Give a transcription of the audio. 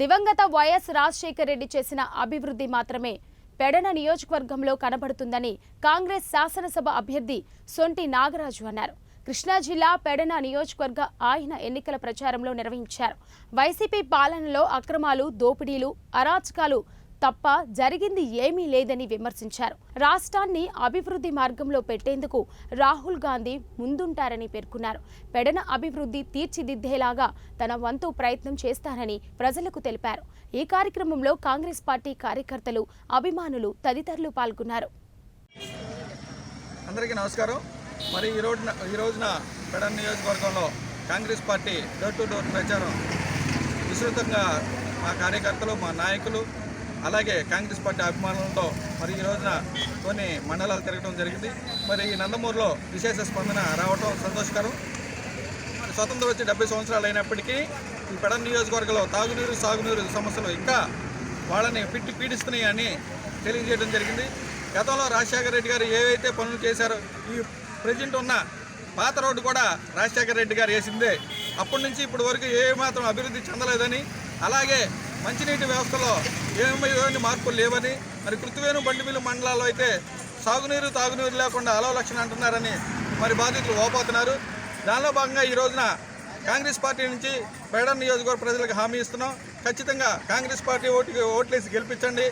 దివంగత వైఎస్ రాజశేఖర రెడ్డి చేసిన అభివృద్ధి మాత్రమే. పెడన నియోజకవర్గంలో కనబడుతుందని కాంగ్రెస్ శాసనసభ అభ్యర్థి సొంటి నాగరాజు అన్నారు. కృష్ణా జిల్లా పెడన నియోజకవర్గ ఆయన ఎన్నికల ప్రచారంలో నిర్వహించారు. వైసీపీ పాలనలో అక్రమాలు దోపిడీలు అరాచకాలు తప్ప జరిగింది ఏమీ లేదని విమర్శించారు. రాష్ట్రాన్ని అభివృద్ధి మార్గంలో పెట్టేందుకు రాహుల్ గాంధీ ముందుంటారని పేర్కొన్నారు. పెడన అభివృద్ధి తీర్చిదిద్దేలాగా తన వంతు ప్రయత్నం చేస్తానని ప్రజలకు తెలిపారు. ఈ కార్యక్రమంలో కాంగ్రెస్ పార్టీ కార్యకర్తలు అభిమానులు తదితరులు పాల్గొన్నారు. అందరికీ నమస్కారం. మరి ఈ ఈ రోజున పెడన్ నియోజకవర్గంలో Congress party door to door ప్రచారం విస్తృతంగా మా కార్యకర్తలు మా నాయకులు అలాగే కాంగ్రెస్ పార్టీ అభిమానులతో మరి ఈ రోజున కొన్ని మండలాలు తిరగడం జరిగింది. మరి ఈ నందమూరులో విశేష స్పందన రావడం సంతోషకరం. మరి స్వతంత్రం వచ్చి డెబ్బై సంవత్సరాలు అయినప్పటికీ ఈ పెడ నియోజకవర్గంలో తాగునీరు సాగునీరు సమస్యలు ఇంకా వాళ్ళని పిట్టి పీడిస్తున్నాయని తెలియజేయడం జరిగింది. గతంలో రాజశేఖర రెడ్డి గారు ఏవైతే పనులు చేశారో ఈ ప్రజెంట్ ఉన్న పాత రోడ్డు కూడా రాజశేఖర రెడ్డి గారు వేసిందే. అప్పటి నుంచి ఇప్పటి వరకు ఏ మాత్రం అభివృద్ధి చెందలేదని అలాగే మంచినీటి వ్యవస్థలో ఏమైనా మార్పులు లేవని మరి కృతివేణు బండిమిల్లు మండలాల్లో అయితే సాగునీరు తాగునీరు లేకుండా అలవలక్షణ అంటున్నారని మరి బాధితులు ఓపోతున్నారు దానిలో భాగంగా ఈ రోజున కాంగ్రెస్ పార్టీ నుంచి పేడ నియోజకవర్గ ప్రజలకు హామీ ఇస్తున్నాం. ఖచ్చితంగా కాంగ్రెస్ పార్టీ ఓటుకి ఓట్లేసి గెలిపించండి.